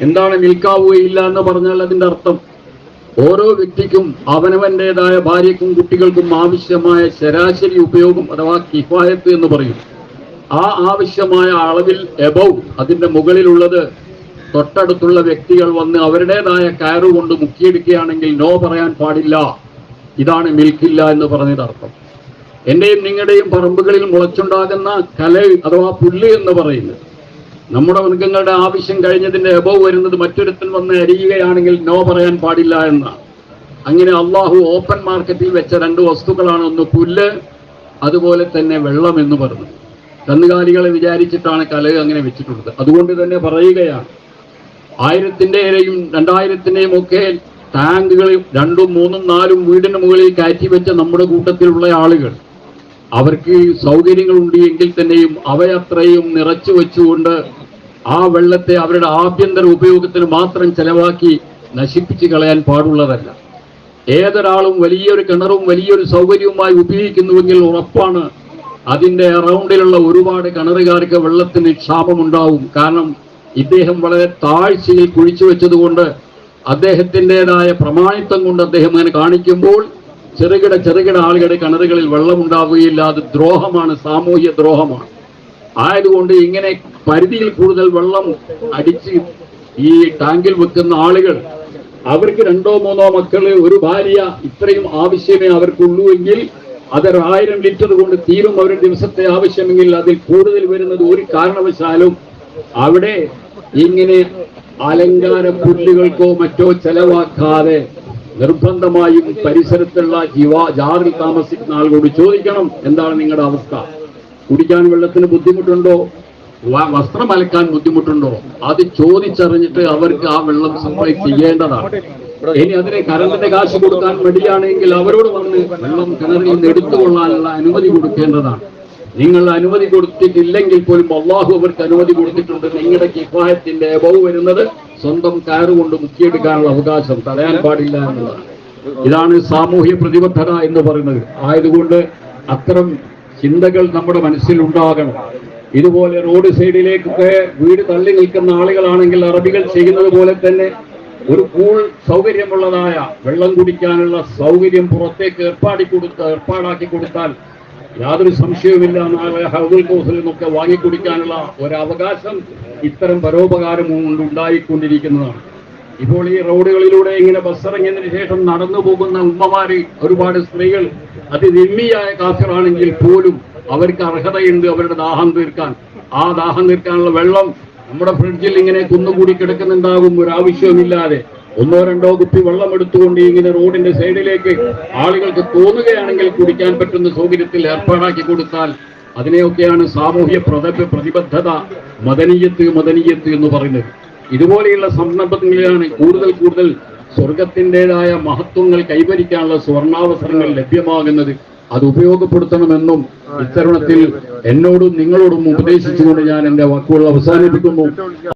എന്താണ് നിൽക്കാവുകയില്ല എന്ന് പറഞ്ഞാൽ അതിന്റെ അർത്ഥം. ഓരോ വ്യക്തിക്കും അവനവന്റേതായ ഭാര്യക്കും കുട്ടികൾക്കും ആവശ്യമായ ശരാശരി ഉപയോഗം അഥവാ കിഫായത്ത് എന്ന് പറയും. ആ ആവശ്യമായ അളവിൽ എബവ് അതിന്റെ മുകളിലുള്ളത് തൊട്ടടുത്തുള്ള വ്യക്തികൾ വന്ന് അവരുടേതായ കയറുകൊണ്ട് മുക്കിയെടുക്കുകയാണെങ്കിൽ നോ പറയാൻ പാടില്ല. ഇതാണ് മിൽക്കില്ല എന്ന് പറഞ്ഞത് അർത്ഥം. എന്റെയും നിങ്ങളുടെയും പറമ്പുകളിൽ മുളച്ചുണ്ടാകുന്ന കല അഥവാ പുല്ല് എന്ന് പറയുന്നത്. നമ്മുടെ മൃഗങ്ങളുടെ ആവശ്യം കഴിഞ്ഞതിന്റെ എബവ് വരുന്നത് മറ്റൊരുത്തൻ വന്ന് അരിയുകയാണെങ്കിൽ നോ പറയാൻ പാടില്ല എന്നാണ്. അങ്ങനെ അള്ളാഹു ഓപ്പൺ മാർക്കറ്റിൽ വെച്ച രണ്ട് വസ്തുക്കളാണ് ഒന്ന് പുല്ല് അതുപോലെ തന്നെ വെള്ളം എന്ന് പറഞ്ഞു കന്നുകാലികളെ വിചാരിച്ചിട്ടാണ് കലക് അങ്ങനെ വെച്ചിട്ടുള്ളത്. അതുകൊണ്ട് തന്നെ പറയുകയാണ് ആയിരത്തിന്റെയും രണ്ടായിരത്തിന്റെയും ഒക്കെ ടാങ്കുകൾ രണ്ടും മൂന്നും നാലും വീടിന് മുകളിൽ കയറ്റി വെച്ച നമ്മുടെ കൂട്ടത്തിലുള്ള ആളുകൾ അവർക്ക് സൗകര്യങ്ങളുണ്ട് എങ്കിൽ തന്നെയും അവയത്രയും നിറച്ചു വെച്ചുകൊണ്ട് ആ വെള്ളത്തെ അവരുടെ ആഭ്യന്തര ഉപയോഗത്തിന് മാത്രം ചെലവാക്കി നശിപ്പിച്ചു കളയാൻ പാടുള്ളതല്ല. ഏതൊരാളും വലിയൊരു കിണറും വലിയൊരു സൗകര്യവുമായി ഉപയോഗിക്കുന്നുവെങ്കിൽ ഉറപ്പാണ് അതിന്റെ അറൗണ്ടിലുള്ള ഒരുപാട് കിണറുകാർക്ക് വെള്ളത്തിന് ക്ഷാമമുണ്ടാവും. കാരണം ഇദ്ദേഹം വളരെ താഴ്ചയിൽ കുഴിച്ചു വെച്ചതുകൊണ്ട് അദ്ദേഹത്തിന്റെതായ പ്രമാണിത്വം കൊണ്ട് അദ്ദേഹം അങ്ങനെ കാണിക്കുമ്പോൾ ചെറുകിട ചെറുകിട ആളുകളുടെ കിണറുകളിൽ വെള്ളമുണ്ടാവുകയില്ല. അത് ദ്രോഹമാണ് സാമൂഹ്യ ദ്രോഹമാണ്. ആയതുകൊണ്ട് ഇങ്ങനെ പരിധിയിൽ കൂടുതൽ വെള്ളം അടിച്ച് ഈ ടാങ്കിൽ വെക്കുന്ന ആളുകൾ അവർക്ക് രണ്ടോ മൂന്നോ മക്കൾ ഒരു ഭാര്യ ഇത്രയും ആവശ്യമേ അവർക്കുള്ളൂ എങ്കിൽ അതൊരു ലിറ്റർ കൊണ്ട് തീരും അവരുടെ ദിവസത്തെ ആവശ്യമെങ്കിൽ അതിൽ കൂടുതൽ വരുന്നത് ഒരു കാരണവശാലും അവിടെ ഇങ്ങനെ അലങ്കാര പുല്ലുകൾക്കോ മറ്റോ ചെലവാക്കാതെ നിർബന്ധമായും പരിസരത്തുള്ള ജീവ ജാറിൽ താമസിക്കുന്ന ആളുകളോട് ചോദിക്കണം. എന്താണ് നിങ്ങളുടെ അവസ്ഥ? കുടിക്കാൻ വെള്ളത്തിന് ബുദ്ധിമുട്ടുണ്ടോ? വസ്ത്രം അലക്കാൻ ബുദ്ധിമുട്ടുണ്ടോ? അത് ചോദിച്ചറിഞ്ഞിട്ട് അവർക്ക് ആ വെള്ളം സപ്ലൈ ചെയ്യേണ്ടതാണ്. ഇനി അതിനെ കരണ്ടിന്റെ കാശ് കൊടുക്കാൻ മടിയാണെങ്കിൽ അവരോട് വന്ന് വെള്ളം കിണറിൽ നിന്ന് എടുത്തുകൊള്ളാനുള്ള അനുമതി കൊടുക്കേണ്ടതാണ്. നിങ്ങൾ അനുമതി കൊടുത്തിട്ടില്ലെങ്കിൽ പോലും അള്ളാഹു അവർക്ക് അനുമതി കൊടുത്തിട്ടുണ്ട്. നിങ്ങളുടെ കിഫായത്തിന്റെ എബവ് വരുന്നത് സ്വന്തം കയറുകൊണ്ട് മുക്കിയെടുക്കാനുള്ള അവകാശം തടയാൻ പാടില്ല എന്നുള്ളതാണ്. ഇതാണ് സാമൂഹ്യ പ്രതിബദ്ധത എന്ന് പറയുന്നത്. ആയതുകൊണ്ട് അത്തരം ചിന്തകൾ നമ്മുടെ മനസ്സിൽ ഉണ്ടാകണം. ഇതുപോലെ റോഡ് സൈഡിലേക്കൊക്കെ വീട് തള്ളി നിൽക്കുന്ന ആളുകളാണെങ്കിൽ അറബികൾ ചെയ്യുന്നത് പോലെ തന്നെ ഒരു പൂൾ സൗകര്യമുള്ളതായ വെള്ളം കുടിക്കാനുള്ള സൗകര്യം പുറത്തേക്ക് ഏർപ്പാടി കൊടുത്ത് ഏർപ്പാടാക്കി കൊടുത്താൽ യാതൊരു സംശയവുമില്ല. നാളെ ഹൗദുൽ കോസിൽ നിന്നൊക്കെ വാങ്ങിക്കുടിക്കാനുള്ള ഒരവകാശം ഇത്തരം പരോപകാരം കൊണ്ട് ഉണ്ടായിക്കൊണ്ടിരിക്കുന്നതാണ്. ഇപ്പോൾ ഈ റോഡുകളിലൂടെ ഇങ്ങനെ ബസ് ഇറങ്ങിയതിനു ശേഷം നടന്നു പോകുന്ന ഉമ്മമാരി ഒരുപാട് സ്ത്രീകൾ അതിനിമ്മിയായ കാസറാണെങ്കിൽ പോലും അവർക്ക് അർഹതയുണ്ട് അവരുടെ ദാഹം തീർക്കാൻ. ആ ദാഹം തീർക്കാനുള്ള വെള്ളം നമ്മുടെ ഫ്രിഡ്ജിൽ ഇങ്ങനെ കുന്നുകൂടി കിടക്കുന്നുണ്ടാകും. ഒരാവശ്യവുമില്ലാതെ ഒന്നോ രണ്ടോ കുപ്പി വെള്ളം എടുത്തുകൊണ്ട് ഇങ്ങനെ റോഡിന്റെ സൈഡിലേക്ക് ആളുകൾക്ക് തോന്നുകയാണെങ്കിൽ കുടിക്കാൻ പറ്റുന്ന സൗകര്യത്തിൽ ഏർപ്പാടാക്കി കൊടുത്താൽ അതിനെയൊക്കെയാണ് സാമൂഹ്യ പ്രത പ്രതിബദ്ധത മദനീയത്ത് മദനീയത്ത് എന്ന് പറയുന്നത്. ഇതുപോലെയുള്ള സന്ദർഭങ്ങളിലാണ് കൂടുതൽ കൂടുതൽ സ്വർഗത്തിന്റെതായ മഹത്വങ്ങൾ കൈവരിക്കാനുള്ള സ്വർണാവസരങ്ങൾ ലഭ്യമാകുന്നത് അത് ഉപയോഗപ്പെടുത്തണമെന്നും ഇത്തരുണത്തിൽ എന്നോടും നിങ്ങളോടും ഉപദേശിച്ചുകൊണ്ട് ഞാൻ എന്റെ വാക്കുകൾ അവസാനിപ്പിക്കുന്നു.